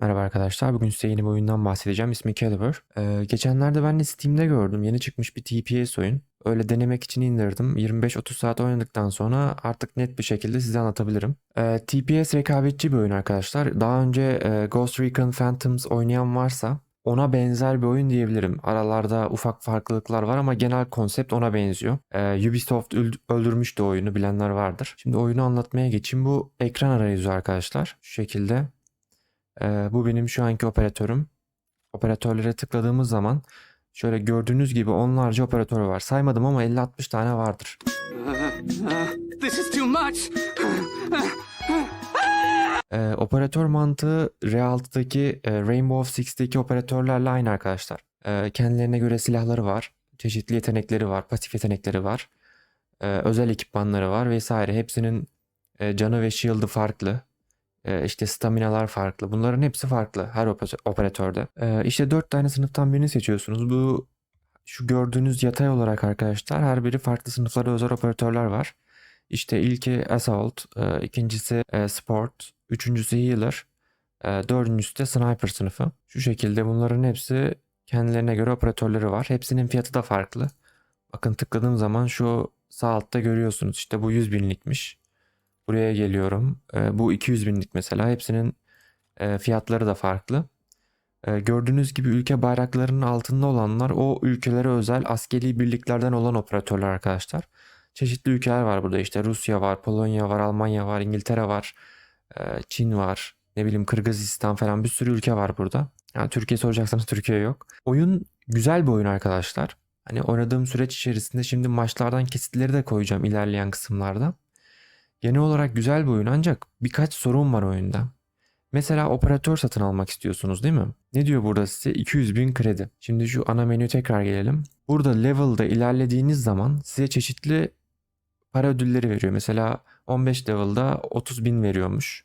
Merhaba arkadaşlar. Bugün size yeni bir oyundan bahsedeceğim. İsmi Caliber. Ee, geçenlerde ben de Steam'de gördüm. Yeni çıkmış bir TPS oyun. Öyle denemek için indirdim. 25-30 saat oynadıktan sonra artık net bir şekilde size anlatabilirim. Ee, TPS rekabetçi bir oyun arkadaşlar. Daha önce e, Ghost Recon Phantoms oynayan varsa ona benzer bir oyun diyebilirim. Aralarda ufak farklılıklar var ama genel konsept ona benziyor. Ee, Ubisoft öld- öldürmüştü oyunu bilenler vardır. Şimdi oyunu anlatmaya geçeyim. Bu ekran arayüzü arkadaşlar. Şu şekilde. Ee, bu benim şu anki operatörüm. Operatörlere tıkladığımız zaman şöyle gördüğünüz gibi onlarca operatör var. Saymadım ama 50-60 tane vardır. This is too much. Ee, operatör mantığı Realt'taki e, Rainbow Six'teki operatörlerle aynı arkadaşlar. Ee, kendilerine göre silahları var. Çeşitli yetenekleri var. Pasif yetenekleri var. Ee, özel ekipmanları var vesaire. Hepsinin e, canı ve shield'ı farklı. Ee, işte staminalar farklı. Bunların hepsi farklı her ope- operatörde. Ee, işte dört tane sınıftan birini seçiyorsunuz. Bu şu gördüğünüz yatay olarak arkadaşlar her biri farklı sınıflara özel operatörler var. İşte ilki Assault, e, ikincisi e, Sport, üçüncüsü Healer, e, dördüncüsü de Sniper sınıfı. Şu şekilde bunların hepsi kendilerine göre operatörleri var. Hepsinin fiyatı da farklı. Bakın tıkladığım zaman şu sağ altta görüyorsunuz. İşte bu 100 binlikmiş. Buraya geliyorum. E, bu 200 binlik mesela. Hepsinin e, fiyatları da farklı. E, gördüğünüz gibi ülke bayraklarının altında olanlar o ülkelere özel askeri birliklerden olan operatörler arkadaşlar. Çeşitli ülkeler var burada işte Rusya var, Polonya var, Almanya var, İngiltere var, e, Çin var, ne bileyim Kırgızistan falan bir sürü ülke var burada. Yani Türkiye soracaksanız Türkiye yok. Oyun güzel bir oyun arkadaşlar. Hani oynadığım süreç içerisinde şimdi maçlardan kesitleri de koyacağım ilerleyen kısımlarda. Genel olarak güzel bir oyun ancak birkaç sorun var oyunda. Mesela operatör satın almak istiyorsunuz değil mi? Ne diyor burada size? 200 bin kredi. Şimdi şu ana menü tekrar gelelim. Burada level'da ilerlediğiniz zaman size çeşitli para ödülleri veriyor. Mesela 15 level'da 30 bin veriyormuş.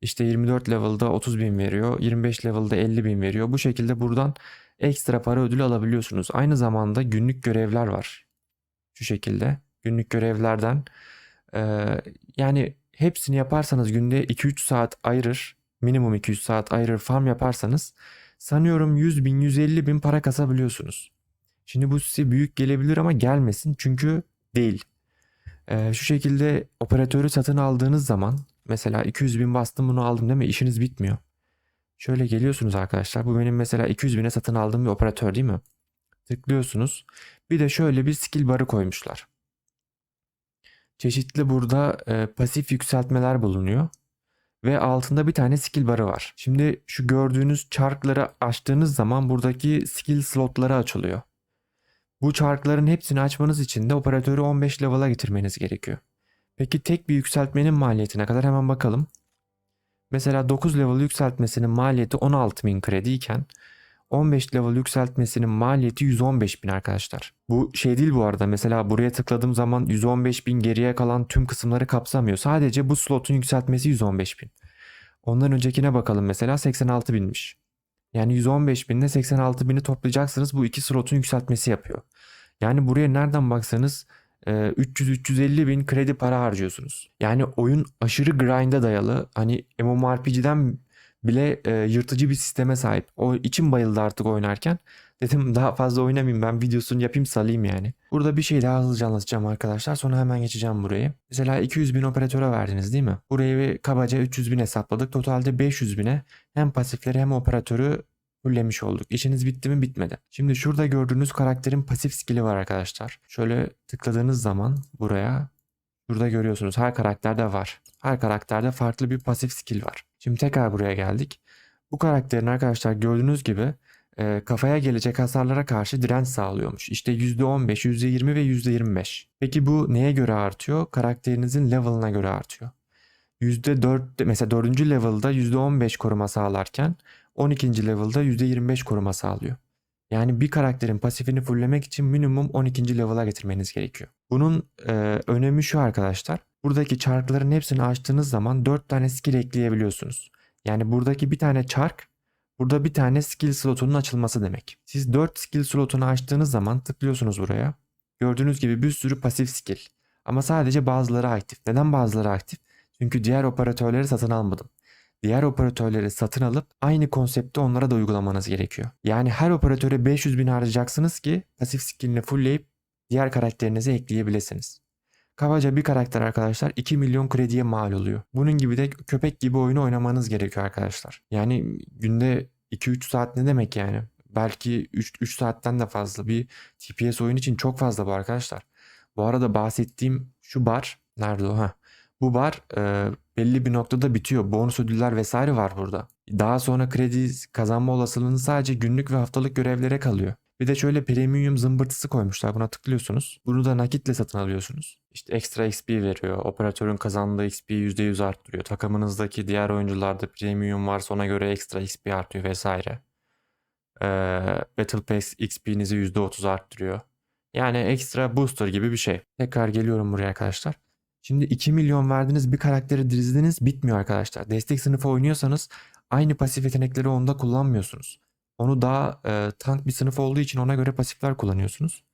İşte 24 level'da 30 bin veriyor. 25 level'da 50 bin veriyor. Bu şekilde buradan ekstra para ödülü alabiliyorsunuz. Aynı zamanda günlük görevler var. Şu şekilde. Günlük görevlerden eee, yani hepsini yaparsanız günde 2-3 saat ayırır. Minimum 200 saat ayırır farm yaparsanız sanıyorum 100 bin 150 bin para kasabiliyorsunuz. Şimdi bu size büyük gelebilir ama gelmesin çünkü değil. Ee, şu şekilde operatörü satın aldığınız zaman mesela 200 bin bastım bunu aldım değil mi? İşiniz bitmiyor. Şöyle geliyorsunuz arkadaşlar. Bu benim mesela 200 bine satın aldığım bir operatör değil mi? Tıklıyorsunuz. Bir de şöyle bir skill barı koymuşlar. Çeşitli burada e, pasif yükseltmeler bulunuyor. Ve altında bir tane skill barı var. Şimdi şu gördüğünüz çarkları açtığınız zaman buradaki skill slotları açılıyor. Bu çarkların hepsini açmanız için de operatörü 15 level'a getirmeniz gerekiyor. Peki tek bir yükseltmenin maliyetine kadar hemen bakalım. Mesela 9 level yükseltmesinin maliyeti 16.000 kredi iken 15 level yükseltmesinin maliyeti 115 bin arkadaşlar. Bu şey değil bu arada. Mesela buraya tıkladığım zaman 115 bin geriye kalan tüm kısımları kapsamıyor. Sadece bu slotun yükseltmesi 115 bin. Ondan öncekine bakalım mesela 86 binmiş. Yani 115 binle 86 bini toplayacaksınız. Bu iki slotun yükseltmesi yapıyor. Yani buraya nereden baksanız e, 300-350 bin kredi para harcıyorsunuz. Yani oyun aşırı grind'e dayalı. Hani MMORPG'den bile e, yırtıcı bir sisteme sahip. O içim bayıldı artık oynarken. Dedim daha fazla oynamayayım ben videosunu yapayım salayım yani. Burada bir şey daha hızlıca anlatacağım arkadaşlar. Sonra hemen geçeceğim burayı. Mesela 200 bin operatöre verdiniz değil mi? Burayı kabaca 300 bin hesapladık. Totalde 500 bine hem pasifleri hem operatörü fullemiş olduk. İşiniz bitti mi bitmedi. Şimdi şurada gördüğünüz karakterin pasif skill'i var arkadaşlar. Şöyle tıkladığınız zaman buraya Burada görüyorsunuz her karakterde var. Her karakterde farklı bir pasif skill var. Şimdi tekrar buraya geldik. Bu karakterin arkadaşlar gördüğünüz gibi e, kafaya gelecek hasarlara karşı direnç sağlıyormuş. İşte %15, %20 ve %25. Peki bu neye göre artıyor? Karakterinizin level'ına göre artıyor. %4 mesela 4. level'da %15 koruma sağlarken 12. level'da %25 koruma sağlıyor. Yani bir karakterin pasifini fulllemek için minimum 12. level'a getirmeniz gerekiyor. Bunun e, önemi şu arkadaşlar. Buradaki çarkların hepsini açtığınız zaman 4 tane skill ekleyebiliyorsunuz. Yani buradaki bir tane çark burada bir tane skill slotunun açılması demek. Siz 4 skill slotunu açtığınız zaman tıklıyorsunuz buraya. Gördüğünüz gibi bir sürü pasif skill. Ama sadece bazıları aktif. Neden bazıları aktif? Çünkü diğer operatörleri satın almadım. diğer operatörleri satın alıp aynı konsepti onlara da uygulamanız gerekiyor. Yani her operatöre 500 bin harcayacaksınız ki pasif skillini fullleyip diğer karakterinize ekleyebilirsiniz. Kabaca bir karakter arkadaşlar 2 milyon krediye mal oluyor. Bunun gibi de köpek gibi oyunu oynamanız gerekiyor arkadaşlar. Yani günde 2-3 saat ne demek yani? Belki 3, 3 saatten de fazla bir TPS oyun için çok fazla bu arkadaşlar. Bu arada bahsettiğim şu bar nerede o? Ha. Bu bar e, belli bir noktada bitiyor. Bonus ödüller vesaire var burada. Daha sonra kredi kazanma olasılığınız sadece günlük ve haftalık görevlere kalıyor. Bir de şöyle premium zımbırtısı koymuşlar. Buna tıklıyorsunuz. Bunu da nakitle satın alıyorsunuz. İşte ekstra XP veriyor. Operatörün kazandığı XP'yi %100 arttırıyor. Takımınızdaki diğer oyuncularda premium varsa ona göre ekstra XP artıyor vesaire. Ee, Battle Pass XP'nizi %30 arttırıyor. Yani ekstra booster gibi bir şey. Tekrar geliyorum buraya arkadaşlar. Şimdi 2 milyon verdiğiniz bir karakteri dizdiniz bitmiyor arkadaşlar. Destek sınıfı oynuyorsanız aynı pasif yetenekleri onda kullanmıyorsunuz. Onu daha e, tank bir sınıf olduğu için ona göre pasifler kullanıyorsunuz.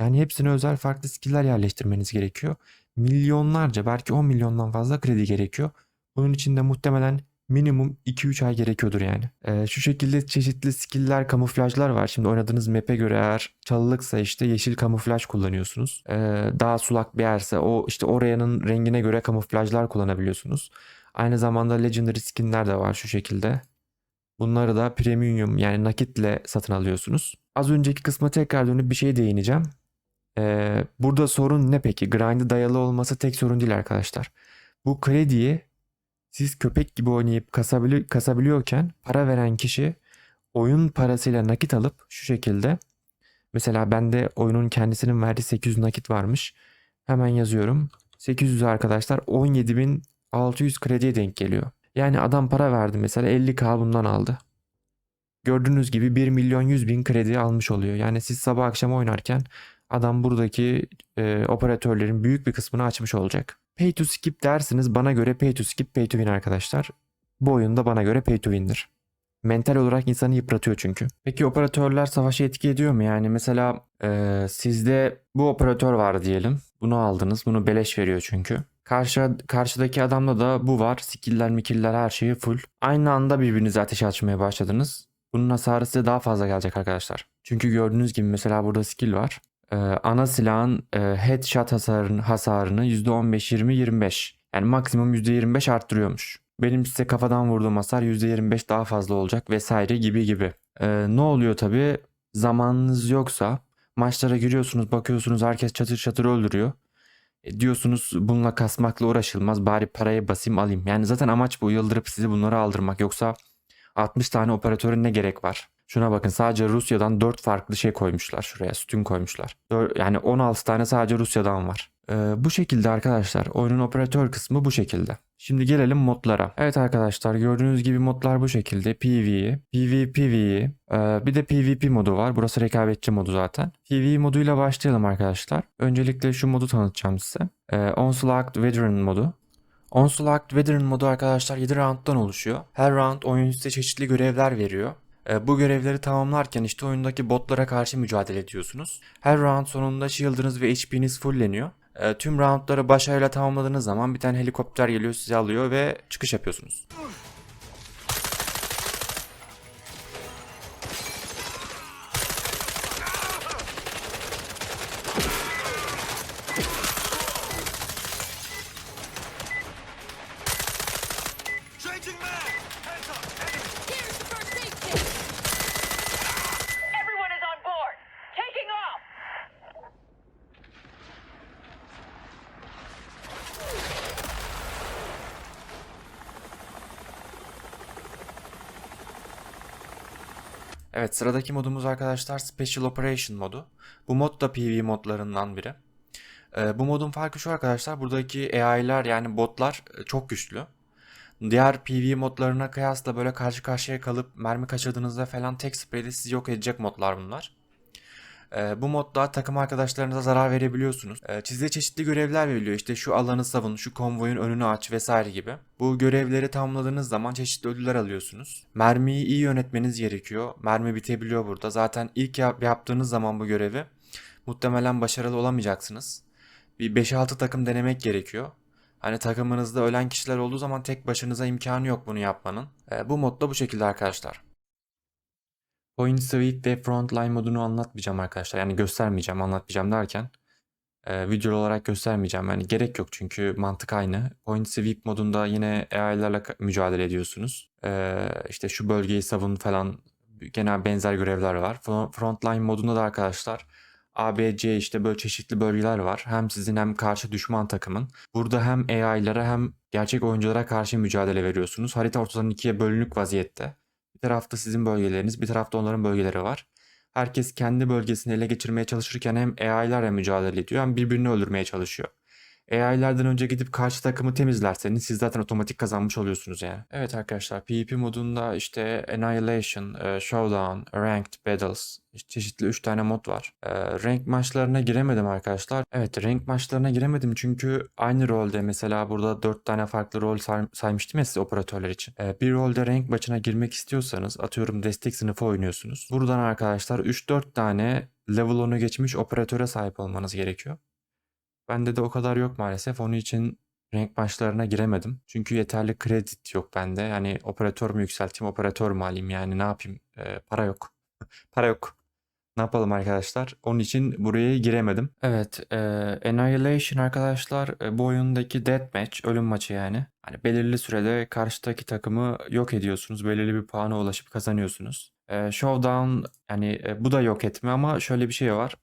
Yani hepsine özel farklı skill'ler yerleştirmeniz gerekiyor. Milyonlarca belki 10 milyondan fazla kredi gerekiyor. Bunun için de muhtemelen minimum 2-3 ay gerekiyordur yani. E, şu şekilde çeşitli skill'ler, kamuflajlar var. Şimdi oynadığınız map'e göre eğer çalılıksa işte yeşil kamuflaj kullanıyorsunuz. E, daha sulak bir yerse o işte oranın rengine göre kamuflajlar kullanabiliyorsunuz. Aynı zamanda legendary skinler de var şu şekilde. Bunları da premium yani nakitle satın alıyorsunuz. Az önceki kısma tekrar dönüp bir şey değineceğim. Ee, burada sorun ne peki? Grind'e dayalı olması tek sorun değil arkadaşlar. Bu krediyi siz köpek gibi oynayıp kasabili kasabiliyorken para veren kişi oyun parasıyla nakit alıp şu şekilde mesela bende oyunun kendisinin verdiği 800 nakit varmış. Hemen yazıyorum. 800 arkadaşlar 17.600 krediye denk geliyor. Yani adam para verdi mesela 50k bundan aldı. Gördüğünüz gibi 1 milyon 100 bin kredi almış oluyor. Yani siz sabah akşam oynarken adam buradaki e, operatörlerin büyük bir kısmını açmış olacak. Pay to skip dersiniz bana göre pay to skip pay to win arkadaşlar. Bu oyunda bana göre pay to win'dir. Mental olarak insanı yıpratıyor çünkü. Peki operatörler savaşı etki ediyor mu? Yani mesela e, sizde bu operatör var diyelim. Bunu aldınız. Bunu beleş veriyor çünkü. Karşı, karşıdaki adamda da bu var. Skill'ler mikiller her şeyi full. Aynı anda birbirinize ateş açmaya başladınız. Bunun hasarı size daha fazla gelecek arkadaşlar. Çünkü gördüğünüz gibi mesela burada skill var. Ee, ana silahın e, headshot hasarını, hasarını %15-20-25 yani maksimum %25 arttırıyormuş. Benim size kafadan vurduğum hasar %25 daha fazla olacak vesaire gibi gibi. Ee, ne oluyor tabi zamanınız yoksa maçlara giriyorsunuz bakıyorsunuz herkes çatır çatır öldürüyor. E, diyorsunuz bununla kasmakla uğraşılmaz bari parayı basayım alayım. Yani zaten amaç bu yıldırıp sizi bunları aldırmak yoksa 60 tane operatöre ne gerek var? Şuna bakın sadece Rusya'dan 4 farklı şey koymuşlar şuraya sütun koymuşlar. Yani 16 tane sadece Rusya'dan var. Ee, bu şekilde arkadaşlar oyunun operatör kısmı bu şekilde. Şimdi gelelim modlara. Evet arkadaşlar gördüğünüz gibi modlar bu şekilde. PvE, PvPvE, e, bir de PvP modu var. Burası rekabetçi modu zaten. PvE moduyla başlayalım arkadaşlar. Öncelikle şu modu tanıtacağım size. Ee, Onslaught Veteran modu. Onslaught Veteran modu arkadaşlar 7 rounddan oluşuyor. Her round oyun size çeşitli görevler veriyor. E, Bu görevleri tamamlarken işte oyundaki botlara karşı mücadele ediyorsunuz. Her round sonunda shield'ınız ve HP'niz fullleniyor. E, Tüm roundları başarıyla tamamladığınız zaman bir tane helikopter geliyor sizi alıyor ve çıkış yapıyorsunuz. Sıradaki modumuz arkadaşlar Special Operation modu. Bu mod da PvE modlarından biri. Ee, bu modun farkı şu arkadaşlar buradaki AI'lar yani botlar e, çok güçlü. Diğer PvE modlarına kıyasla böyle karşı karşıya kalıp mermi kaçırdığınızda falan tek spreyde sizi yok edecek modlar bunlar. Ee, bu modda takım arkadaşlarınıza zarar verebiliyorsunuz. Ee, size çeşitli görevler veriliyor. İşte şu alanı savun, şu konvoyun önünü aç vesaire gibi. Bu görevleri tamamladığınız zaman çeşitli ödüller alıyorsunuz. Mermiyi iyi yönetmeniz gerekiyor. Mermi bitebiliyor burada. Zaten ilk yap- yaptığınız zaman bu görevi muhtemelen başarılı olamayacaksınız. Bir 5-6 takım denemek gerekiyor. Hani takımınızda ölen kişiler olduğu zaman tek başınıza imkanı yok bunu yapmanın. E, bu modda bu şekilde arkadaşlar. Sweep ve Frontline modunu anlatmayacağım arkadaşlar. Yani göstermeyeceğim, anlatmayacağım derken e, video olarak göstermeyeceğim. Yani gerek yok çünkü mantık aynı. Point Sweep modunda yine AI'larla mücadele ediyorsunuz. E, işte şu bölgeyi savun falan genel benzer görevler var. Fro- Frontline modunda da arkadaşlar ABC işte böyle çeşitli bölgeler var. Hem sizin hem karşı düşman takımın. Burada hem AI'lara hem gerçek oyunculara karşı mücadele veriyorsunuz. Harita ortadan ikiye bölünük vaziyette. Bir tarafta sizin bölgeleriniz, bir tarafta onların bölgeleri var. Herkes kendi bölgesini ele geçirmeye çalışırken hem AI'larla mücadele ediyor hem birbirini öldürmeye çalışıyor. AI'lerden önce gidip karşı takımı temizlerseniz siz zaten otomatik kazanmış oluyorsunuz yani. Evet arkadaşlar PvP modunda işte Annihilation, e, Showdown, Ranked Battles çeşitli 3 tane mod var. E, Rank maçlarına giremedim arkadaşlar. Evet rank maçlarına giremedim çünkü aynı rolde mesela burada 4 tane farklı rol say- saymıştım ya size operatörler için. E, bir rolde rank maçına girmek istiyorsanız atıyorum destek sınıfı oynuyorsunuz. Buradan arkadaşlar 3-4 tane level 10'u geçmiş operatöre sahip olmanız gerekiyor. Bende de o kadar yok maalesef. Onun için renk maçlarına giremedim. Çünkü yeterli kredi yok bende. Yani operatör mü yükselteyim, operatör mü alayım yani ne yapayım? Ee, para yok. para yok. Ne yapalım arkadaşlar? Onun için buraya giremedim. Evet, e, Annihilation arkadaşlar e, bu oyundaki deathmatch, ölüm maçı yani. Hani belirli sürede karşıdaki takımı yok ediyorsunuz. Belirli bir puana ulaşıp kazanıyorsunuz. E, Showdown yani e, bu da yok etme ama şöyle bir şey var.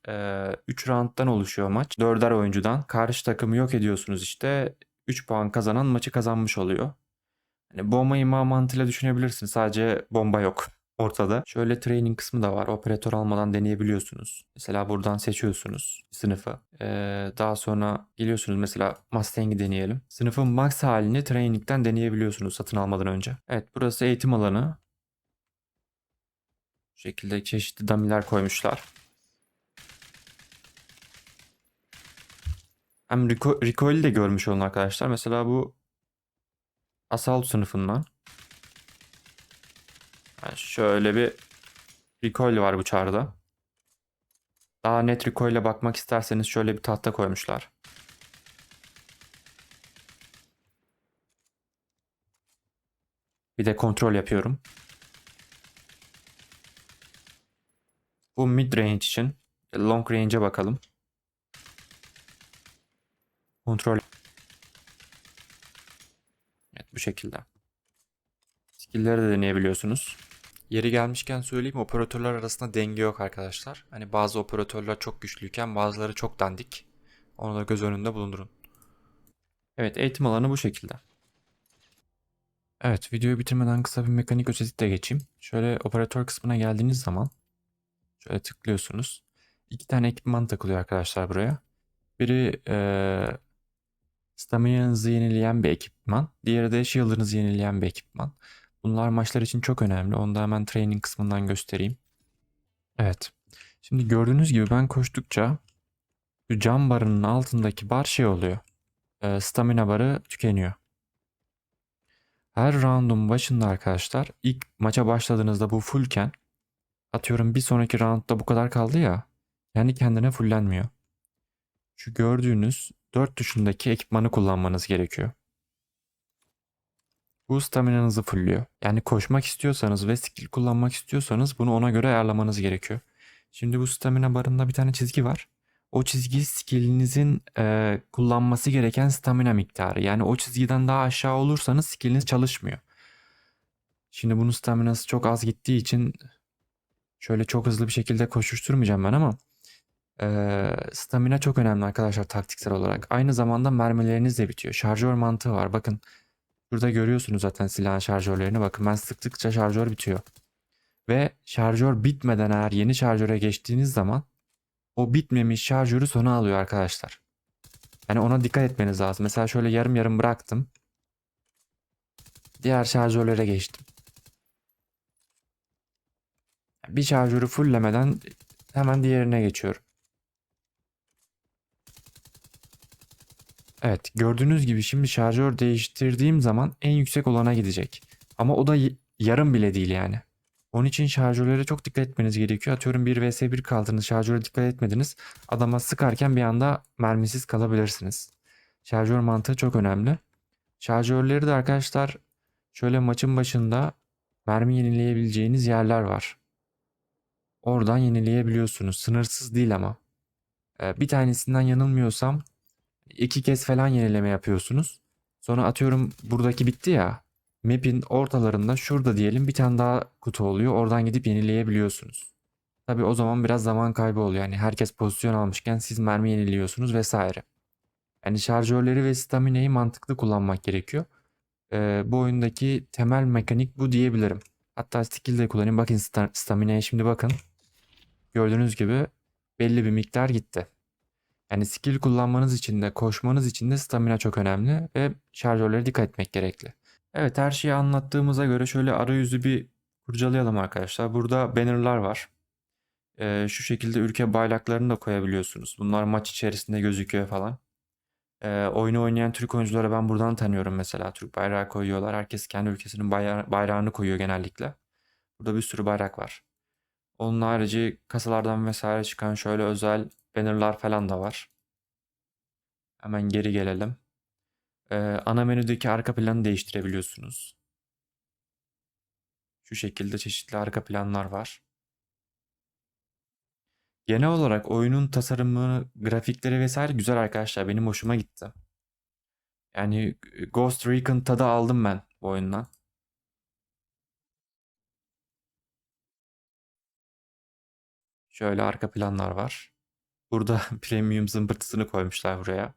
3 rounddan oluşuyor maç. 4'er oyuncudan. Karşı takımı yok ediyorsunuz işte. 3 puan kazanan maçı kazanmış oluyor. Hani bomba imha mantığıyla düşünebilirsin. Sadece bomba yok ortada. Şöyle training kısmı da var. Operatör almadan deneyebiliyorsunuz. Mesela buradan seçiyorsunuz sınıfı. Daha sonra geliyorsunuz mesela Mustang'i deneyelim. Sınıfın max halini training'den deneyebiliyorsunuz satın almadan önce. Evet burası eğitim alanı. Şekilde çeşitli damiler koymuşlar. Hem Rico, recoil'i de görmüş olun arkadaşlar. Mesela bu Assault sınıfından. Yani şöyle bir recoil var bu çarda. Daha net recoil'e bakmak isterseniz şöyle bir tahta koymuşlar. Bir de kontrol yapıyorum. Bu mid range için. Long range'e bakalım. Kontrol. Evet bu şekilde. Skill'leri de deneyebiliyorsunuz. Yeri gelmişken söyleyeyim operatörler arasında denge yok arkadaşlar. Hani bazı operatörler çok güçlüyken bazıları çok dandik. Onu da göz önünde bulundurun. Evet eğitim alanı bu şekilde. Evet videoyu bitirmeden kısa bir mekanik özetle geçeyim. Şöyle operatör kısmına geldiğiniz zaman şöyle tıklıyorsunuz. İki tane ekipman takılıyor arkadaşlar buraya. Biri eee staminanızı yenileyen bir ekipman. Diğeri de shield'ınızı yenileyen bir ekipman. Bunlar maçlar için çok önemli. Onu da hemen training kısmından göstereyim. Evet. Şimdi gördüğünüz gibi ben koştukça şu cam barının altındaki bar şey oluyor. Ee, stamina barı tükeniyor. Her roundun başında arkadaşlar ilk maça başladığınızda bu fullken atıyorum bir sonraki roundda bu kadar kaldı ya kendi kendine fullenmiyor. Şu gördüğünüz 4 tuşundaki ekipmanı kullanmanız gerekiyor. Bu staminanızı fullüyor. Yani koşmak istiyorsanız ve skill kullanmak istiyorsanız bunu ona göre ayarlamanız gerekiyor. Şimdi bu stamina barında bir tane çizgi var. O çizgi skillinizin e, kullanması gereken stamina miktarı. Yani o çizgiden daha aşağı olursanız skilliniz çalışmıyor. Şimdi bunun staminası çok az gittiği için şöyle çok hızlı bir şekilde koşuşturmayacağım ben ama e, stamina çok önemli arkadaşlar taktiksel olarak. Aynı zamanda mermileriniz de bitiyor. Şarjör mantığı var. Bakın Burada görüyorsunuz zaten silahın şarjörlerini. Bakın ben sıktıkça şarjör bitiyor. Ve şarjör bitmeden eğer yeni şarjöre geçtiğiniz zaman o bitmemiş şarjörü sona alıyor arkadaşlar. Yani ona dikkat etmeniz lazım. Mesela şöyle yarım yarım bıraktım. Diğer şarjörlere geçtim. Bir şarjörü fulllemeden hemen diğerine geçiyorum. Evet, gördüğünüz gibi şimdi şarjör değiştirdiğim zaman en yüksek olana gidecek. Ama o da yarım bile değil yani. Onun için şarjörlere çok dikkat etmeniz gerekiyor. Atıyorum 1 vs 1 kaldınız, şarjöre dikkat etmediniz. Adama sıkarken bir anda mermisiz kalabilirsiniz. Şarjör mantığı çok önemli. Şarjörleri de arkadaşlar şöyle maçın başında mermi yenileyebileceğiniz yerler var. Oradan yenileyebiliyorsunuz. Sınırsız değil ama. Ee, bir tanesinden yanılmıyorsam iki kez falan yenileme yapıyorsunuz. Sonra atıyorum buradaki bitti ya. Map'in ortalarında şurada diyelim bir tane daha kutu oluyor. Oradan gidip yenileyebiliyorsunuz. Tabii o zaman biraz zaman kaybı oluyor. Yani herkes pozisyon almışken siz mermi yeniliyorsunuz vesaire. Yani şarjörleri ve stamina'yı mantıklı kullanmak gerekiyor. Ee, bu oyundaki temel mekanik bu diyebilirim. Hatta skill de kullanayım. Bakın sta- stamina'ya şimdi bakın. Gördüğünüz gibi belli bir miktar gitti. Yani skill kullanmanız için de koşmanız için de stamina çok önemli ve şarjörlere dikkat etmek gerekli. Evet her şeyi anlattığımıza göre şöyle arayüzü bir kurcalayalım arkadaşlar. Burada bannerlar var. Ee, şu şekilde ülke bayraklarını da koyabiliyorsunuz. Bunlar maç içerisinde gözüküyor falan. Ee, oyunu oynayan Türk oyunculara ben buradan tanıyorum mesela. Türk bayrağı koyuyorlar. Herkes kendi ülkesinin bayra- bayrağını koyuyor genellikle. Burada bir sürü bayrak var. Onun harici kasalardan vesaire çıkan şöyle özel bannerlar falan da var. Hemen geri gelelim. Ee, ana menüdeki arka planı değiştirebiliyorsunuz. Şu şekilde çeşitli arka planlar var. Genel olarak oyunun tasarımı, grafikleri vesaire güzel arkadaşlar. Benim hoşuma gitti. Yani Ghost Recon tadı aldım ben bu oyundan. Şöyle arka planlar var. Burada premium zımbırtısını koymuşlar buraya.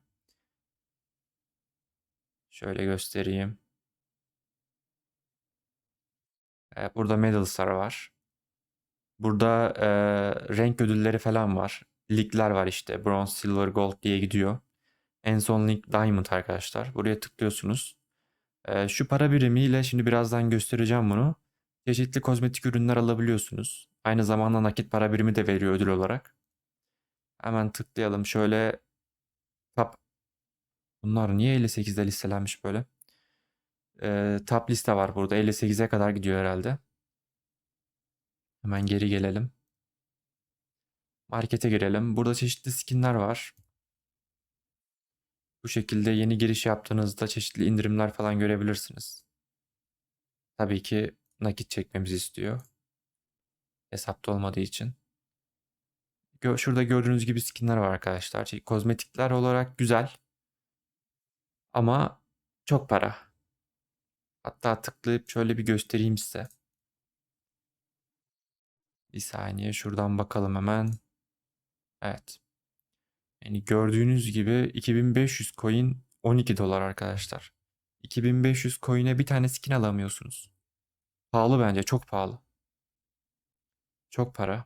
Şöyle göstereyim. Ee, burada medalslar var. Burada e, renk ödülleri falan var. Ligler var işte. Bronze, Silver, Gold diye gidiyor. En son lig Diamond arkadaşlar. Buraya tıklıyorsunuz. E, şu para birimiyle şimdi birazdan göstereceğim bunu. Çeşitli kozmetik ürünler alabiliyorsunuz. Aynı zamanda nakit para birimi de veriyor ödül olarak. Hemen tıklayalım. Şöyle top. Bunlar niye 58'de listelenmiş böyle? E, top liste var burada. 58'e kadar gidiyor herhalde. Hemen geri gelelim. Markete girelim. Burada çeşitli skinler var. Bu şekilde yeni giriş yaptığınızda çeşitli indirimler falan görebilirsiniz. Tabii ki nakit çekmemizi istiyor. Hesapta olmadığı için. Şurada gördüğünüz gibi skinler var arkadaşlar. Şey, kozmetikler olarak güzel. Ama çok para. Hatta tıklayıp şöyle bir göstereyim size. Bir saniye şuradan bakalım hemen. Evet. Yani gördüğünüz gibi 2500 coin 12 dolar arkadaşlar. 2500 coin'e bir tane skin alamıyorsunuz. Pahalı bence çok pahalı. Çok para.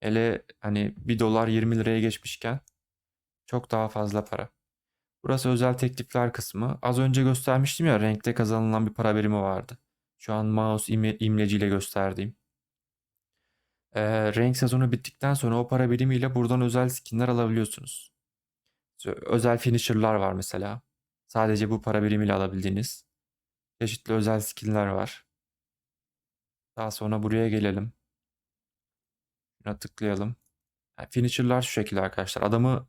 Hele hani 1 dolar 20 liraya geçmişken çok daha fazla para. Burası özel teklifler kısmı. Az önce göstermiştim ya renkte kazanılan bir para birimi vardı. Şu an mouse imle- imleciyle gösterdiğim. Ee, renk sezonu bittikten sonra o para birimiyle buradan özel skinler alabiliyorsunuz. Özel finisher'lar var mesela. Sadece bu para birimiyle alabildiğiniz. Çeşitli özel skinler var. Daha sonra buraya gelelim. Şuna tıklayalım. Yani finisher'lar şu şekilde arkadaşlar. Adamı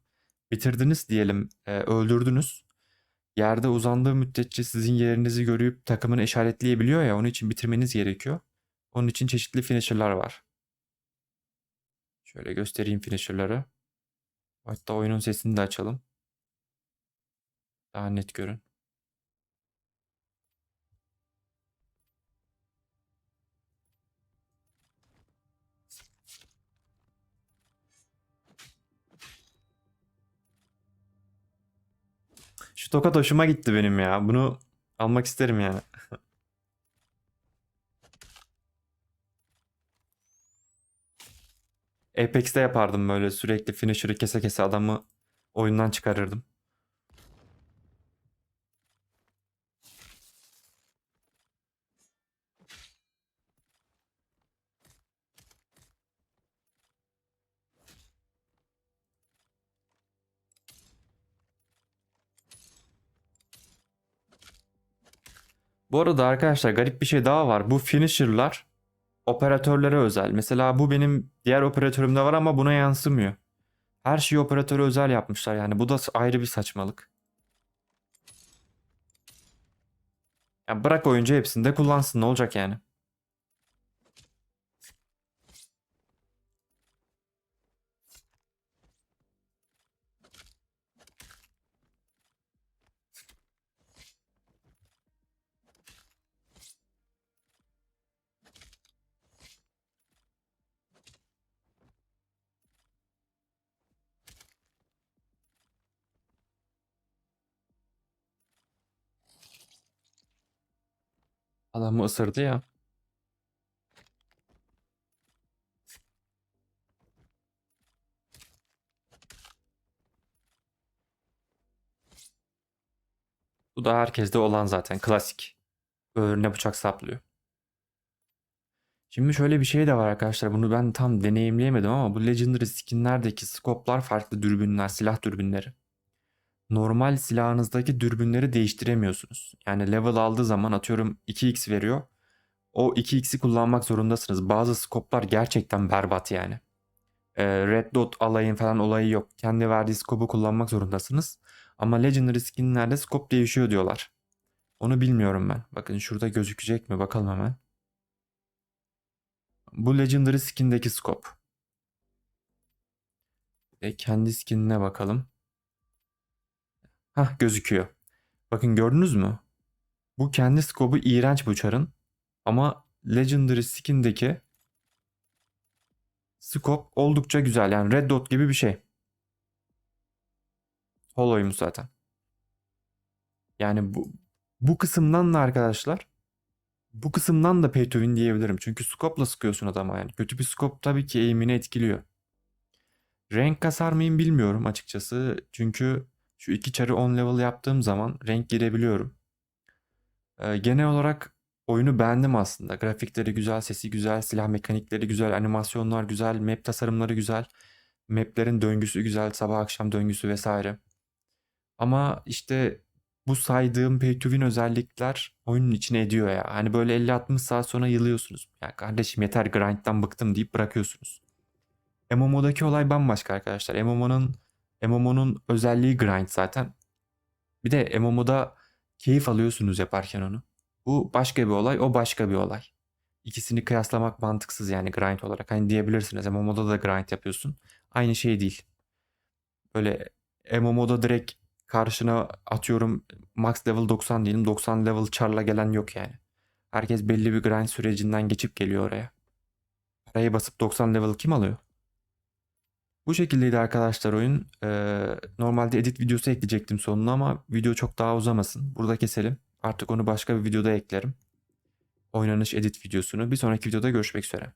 bitirdiniz diyelim, e, öldürdünüz. Yerde uzandığı müddetçe sizin yerinizi görüp takımını işaretleyebiliyor ya, onun için bitirmeniz gerekiyor. Onun için çeşitli finisher'lar var. Şöyle göstereyim finisher'ları. Hatta oyunun sesini de açalım. Daha net görün. Şu tokat hoşuma gitti benim ya. Bunu almak isterim yani. Apex'te yapardım böyle sürekli finisher'ı kese kese adamı oyundan çıkarırdım. Bu arada arkadaşlar garip bir şey daha var. Bu finisher'lar operatörlere özel. Mesela bu benim diğer operatörümde var ama buna yansımıyor. Her şeyi operatöre özel yapmışlar yani. Bu da ayrı bir saçmalık. Ya bırak oyuncu hepsinde kullansın ne olacak yani. Adamı ısırdı ya. Bu da herkeste olan zaten klasik. Böğrüne bıçak saplıyor. Şimdi şöyle bir şey de var arkadaşlar. Bunu ben tam deneyimleyemedim ama bu Legendary skinlerdeki skoplar farklı dürbünler, silah dürbünleri. Normal silahınızdaki dürbünleri değiştiremiyorsunuz. Yani level aldığı zaman atıyorum 2x veriyor. O 2x'i kullanmak zorundasınız. Bazı skoplar gerçekten berbat yani. Ee, Red Dot alayın falan olayı yok. Kendi verdiği skopu kullanmak zorundasınız. Ama Legendary skinlerde skop değişiyor diyorlar. Onu bilmiyorum ben. Bakın şurada gözükecek mi? Bakalım hemen. Bu Legendary skindeki skop. Ve kendi skinine bakalım. Hah gözüküyor. Bakın gördünüz mü? Bu kendi skobu iğrenç bu çarın. Ama Legendary skindeki skop oldukça güzel. Yani Red Dot gibi bir şey. Holo'ymuş zaten. Yani bu bu kısımdan da arkadaşlar bu kısımdan da pay to win diyebilirim. Çünkü scope'la sıkıyorsun adama yani. Kötü bir scope tabii ki aim'ini etkiliyor. Renk kasar mıyım bilmiyorum açıkçası. Çünkü şu iki çarı 10 level yaptığım zaman renk girebiliyorum. Ee, genel olarak oyunu beğendim aslında. Grafikleri güzel, sesi güzel, silah mekanikleri güzel, animasyonlar güzel, map tasarımları güzel. Maplerin döngüsü güzel, sabah akşam döngüsü vesaire. Ama işte bu saydığım pay to win özellikler oyunun içine ediyor ya. Hani böyle 50-60 saat sonra yılıyorsunuz. Ya kardeşim yeter grind'dan bıktım deyip bırakıyorsunuz. MMO'daki olay bambaşka arkadaşlar. MMO'nun MMO'nun özelliği grind zaten. Bir de MMO'da keyif alıyorsunuz yaparken onu. Bu başka bir olay, o başka bir olay. İkisini kıyaslamak mantıksız yani grind olarak. Hani diyebilirsiniz MMO'da da grind yapıyorsun. Aynı şey değil. Böyle MMO'da direkt karşına atıyorum max level 90 diyelim 90 level char'la gelen yok yani. Herkes belli bir grind sürecinden geçip geliyor oraya. Parayı basıp 90 level kim alıyor? Bu şekildeydi arkadaşlar oyun. Ee, normalde edit videosu ekleyecektim sonuna ama video çok daha uzamasın. Burada keselim. Artık onu başka bir videoda eklerim. Oynanış edit videosunu. Bir sonraki videoda görüşmek üzere.